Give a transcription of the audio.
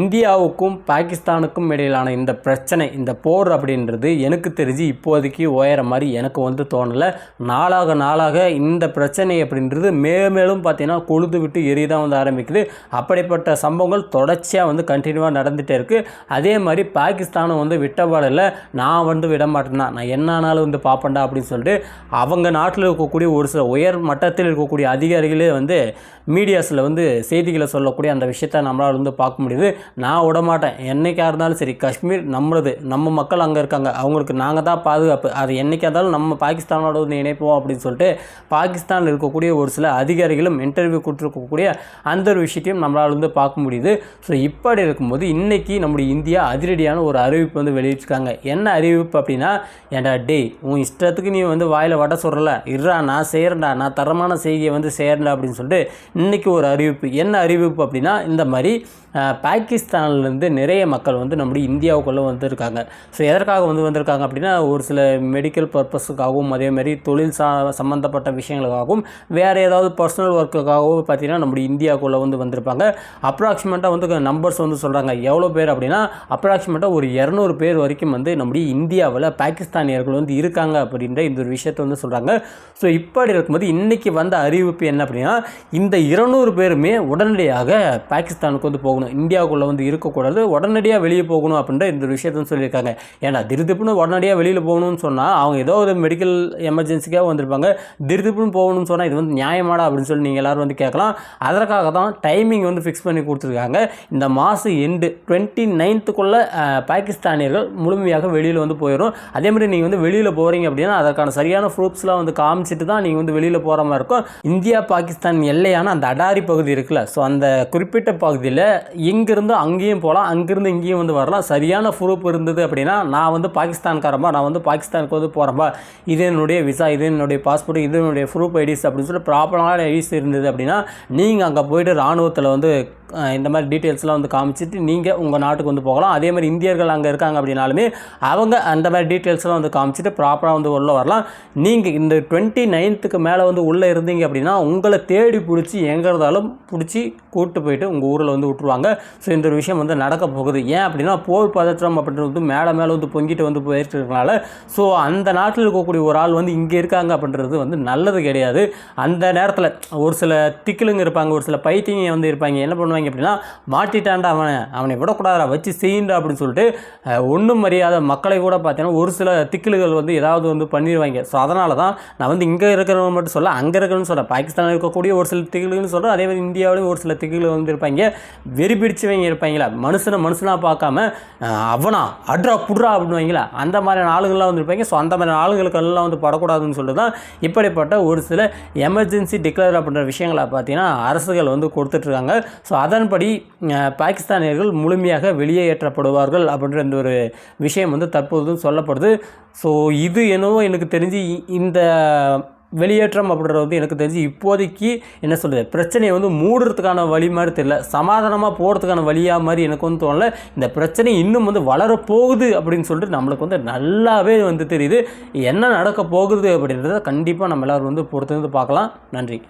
இந்தியாவுக்கும் பாகிஸ்தானுக்கும் இடையிலான இந்த பிரச்சனை இந்த போர் அப்படின்றது எனக்கு தெரிஞ்சு இப்போதைக்கு ஓயிற மாதிரி எனக்கு வந்து தோணலை. நாளாக நாளாக இந்த பிரச்சனை அப்படின்றது மேலும் பார்த்திங்கன்னா கொழுது விட்டு எரிய தான் வந்து ஆரம்பிக்குது. அப்படிப்பட்ட சம்பவங்கள் தொடர்ச்சியாக வந்து கண்டினியூவாக நடந்துகிட்டே இருக்குது அதே மாதிரி பாகிஸ்தானும் வந்து விட்டபாடில் நான் வந்து விட மாட்டேன்னா நான் என்னானாலும் வந்து பார்ப்பேன்டா அப்படின்னு சொல்லிட்டு அவங்க நாட்டில் இருக்கக்கூடிய ஒரு சில உயர் மட்டத்தில் இருக்கக்கூடிய அதிகாரிகளே வந்து மீடியாஸில் வந்து செய்திகளை சொல்லக்கூடிய அந்த விஷயத்தை நம்மளால் வந்து பார்க்க முடியுது. நான் விடமாட்டேன். என்றைக்காக இருந்தாலும் சரி காஷ்மீர் நம்மளது. நம்ம மக்கள் அங்கே இருக்காங்க. அவங்களுக்கு நாங்கள் தான் பாதுகாப்பு. அது என்றைக்கா இருந்தாலும் நம்ம பாகிஸ்தானோட வந்து இணைப்போம் அப்படின்னு சொல்லிட்டு பாகிஸ்தானில் இருக்கக்கூடிய ஒரு சில அதிகாரிகளும் இன்டர்வியூ கொடுத்துருக்கக்கூடிய அந்த ஒரு விஷயத்தையும் நம்மளால் வந்து பார்க்க முடியுது. ஸோ இப்படி இருக்கும்போது இன்றைக்கி நம்முடைய இந்தியா அதிரடியான ஒரு அறிவிப்பு வந்து வெளியிட்டிருக்காங்க. என்ன அறிவிப்பு அப்படின்னா ஏன்டா டே உன் இஷ்டத்துக்கு நீ வந்து வாயில் வட சொல்கிறல இருடா நான் செய்கிறேன்டா நான் தரமான செய்தியை வந்து செய்கிறேன்டா அப்படின்னு சொல்லிட்டு இன்றைக்கி ஒரு அறிவிப்பு. என்ன அறிவிப்பு அப்படின்னா இந்த மாதிரி பேக்கேஜ் பாகிஸ்தான்லேருந்து நிறைய மக்கள் வந்து நம்முடைய இந்தியாவுக்குள்ளே வந்திருக்காங்க. ஸோ எதற்காக வந்து வந்திருக்காங்க அப்படின்னா ஒரு சில மெடிக்கல் பர்பஸுக்காகவும் அதே மாதிரி தொழில் சா சம்மந்தப்பட்ட விஷயங்களுக்காகவும் வேறு ஏதாவது பர்சனல் ஒர்க்குக்காகவும் பார்த்தீங்கன்னா நம்முடைய இந்தியாவுக்குள்ளே வந்து வந்திருப்பாங்க. அப்ராக்சிமேட்டாக வந்து நம்பர்ஸ் வந்து சொல்கிறாங்க எவ்வளோ பேர் அப்படின்னா அப்ராக்சிமேட்டாக ஒரு இரநூறு பேர் வரைக்கும் வந்து நம்முடைய இந்தியாவில் பாகிஸ்தானியர்கள் வந்து இருக்காங்க அப்படின்ற இந்த ஒரு விஷயத்தை வந்து சொல்கிறாங்க ஸோ இப்படி இருக்கும்போது இன்றைக்கி வந்த அறிவிப்பு என்ன அப்படின்னா இந்த இருநூறு பேருமே உடனடியாக பாகிஸ்தானுக்கு வந்து போகணும். இந்தியாவுக்குள்ளே வந்து இருக்கக்கூடாது உடனடியாக வெளியே போகணும் அப்படின்ற இந்த விஷயத்தையும் விஷயத்தை சொல்லியிருக்காங்க. ஏன்னா திருதிப்புன்னு உடனடியாக வெளியில் போகணும்னு சொன்னால் அவங்க ஏதோ ஒரு மெடிக்கல் எமர்ஜென்சிக்காக வந்திருப்பாங்க. திருதிப்புன்னு போகணும்னு சொன்னால் இது வந்து நியாயமாடா அப்படின்னு சொல்லி நீங்கள் எல்லோரும் வந்து கேட்கலாம். அதற்காக தான் டைமிங் வந்து ஃபிக்ஸ் பண்ணி கொடுத்துருக்காங்க. இந்த மாதம் எண்டு டுவெண்ட்டி நைன்த்துக்குள்ளே பாகிஸ்தானியர்கள் முழுமையாக வெளியில் வந்து போயிடும் அதே மாதிரி நீங்கள் வந்து வெளியில் போகிறீங்க அப்படின்னா அதற்கான சரியான ப்ரூஃப்ஸ்லாம் வந்து காமிச்சிட்டு தான் நீங்கள் வந்து வெளியில் போகிற மாதிரி இருக்கும். இந்தியா பாகிஸ்தான் எல்லையான அந்த அடாரி பகுதி இருக்குல்ல ஸோ அந்த குறிப்பிட்ட பகுதியில் இங்கிருந்து அங்கேயும் போகலாம் அங்கேருந்து இங்கேயும் வந்து வரலாம். சரியான ப்ரூஃப் இருந்தது அப்படின்னா நான் வந்து பாகிஸ்தான்காரம்பா நான் வந்து பாகிஸ்தானுக்கு வந்து போகிறப்பா இது என்னுடைய விசா இது என்னுடைய பாஸ்போர்ட் இது என்னுடைய ப்ரூஃப் ஐடிஸ் அப்படின்னு சொல்லி ப்ராப்பரான ஐடிஸ் இருந்தது அப்படின்னா நீங்கள் அங்கே போயிட்டு இராணுவத்தில் வந்து இந்த மாதிரி டீட்டெயில்ஸ்லாம் வந்து காமிச்சிட்டு நீங்கள் உங்கள் நாட்டுக்கு வந்து போகலாம். அதே மாதிரி இந்தியர்கள் அங்கே இருக்காங்க அப்படின்னாலுமே அவங்க அந்த மாதிரி டீட்டெயில்ஸ்லாம் வந்து காமிச்சிட்டு ப்ராப்பராக வந்து உள்ளே வரலாம். நீங்கள் இந்த டுவெண்ட்டி நைன்த்துக்கு மேலே வந்து உள்ளே இருந்தீங்க அப்படின்னா உங்களை தேடி பிடிச்சி எங்கே இருந்தாலும் பிடிச்சி கூப்பிட்டு போயிட்டு உங்கள் ஊரில் வந்து விட்ருவாங்க ஸோ இந்த ஒரு விஷயம் வந்து நடக்க போகுது. ஏன் அப்படின்னா போர் பதற்றம் அப்படின்றது வந்து மேலே மேலே வந்து பொங்கிட்டு வந்து போயிருக்கிறதுனால ஸோ அந்த நாட்டில் இருக்கக்கூடிய ஒரு ஆள் வந்து இங்கே இருக்காங்க அப்படின்றது வந்து நல்லது கிடையாது. அந்த நேரத்தில் ஒரு சில திக்கிலுங்க இருப்பாங்க ஒரு சில பைத்தியங்க வந்து இருப்பாங்க. என்ன பண்ணுவாங்க? அப்படின்னா மாட்டிட்டான்டா அவனை அவனை விடக்கூடாதா வச்சு செய்யுண்டா அப்படின்னு சொல்லிட்டு ஒன்றும் மரியாத மக்களை கூட பார்த்தீங்கன்னா ஒரு சில திக்கிலுகள் வந்து ஏதாவது வந்து பண்ணிடுவாங்க ஸோ அதனால தான் நான் வந்து இங்கே இருக்கிறவங்க மட்டும் சொல்ல அங்கே இருக்கிறன்னு சொல்கிறேன் பாகிஸ்தானில் இருக்கக்கூடிய ஒரு சில திக்குலுன்னு சொல்கிறேன் அதே மாதிரி இந்தியாவிலையும் ஒரு சில திக்குகள் வந்து இருப்பாங்க. வெறி பிடிச்சவங்க இருப்பாங்களா? மனுஷனை மனுஷனாக பார்க்காம அவனா அட்ரா புட்ரா அப்படின்வாங்களா அந்த மாதிரியான ஆளுங்கள்லாம் வந்து இருப்பாங்க. ஸோ அந்த மாதிரியான ஆளுங்களுக்கெல்லாம் வந்து படக்கூடாதுன்னு சொல்லிட்டு தான் இப்படிப்பட்ட ஒரு சில எமர்ஜென்சி டிக்ளேர் அப்படின்ற விஷயங்களை பார்த்தீங்கன்னா அரசுகள் வந்து கொடுத்துட்ருக்காங்க ஸோ அதன்படி பாகிஸ்தானியர்கள் முழுமையாக வெளியேற்றப்படுவார்கள் அப்படின்ற இந்த ஒரு விஷயம் வந்து தற்போது சொல்லப்படுது. ஸோ இது என்னவோ எனக்கு தெரிஞ்சு இந்த வெளியேற்றம் அப்படின்றது வந்து எனக்கு தெரிஞ்சு இப்போதைக்கு என்ன சொல்கிறது பிரச்சனையை வந்து மூடுறதுக்கான வழி மாதிரி தெரியல சமாதானமாக போகிறதுக்கான வழியாக மாதிரி எனக்கு வந்து தோணல. இந்த பிரச்சனை இன்னும் வந்து வளரப்போகுது அப்படின்னு சொல்லிட்டு நம்மளுக்கு வந்து நல்லாவே வந்து தெரியுது. என்ன நடக்க போகுது அப்படின்றத கண்டிப்பாக நம்ம எல்லோரும் வந்து பொறுத்து வந்து பார்க்கலாம். நன்றி.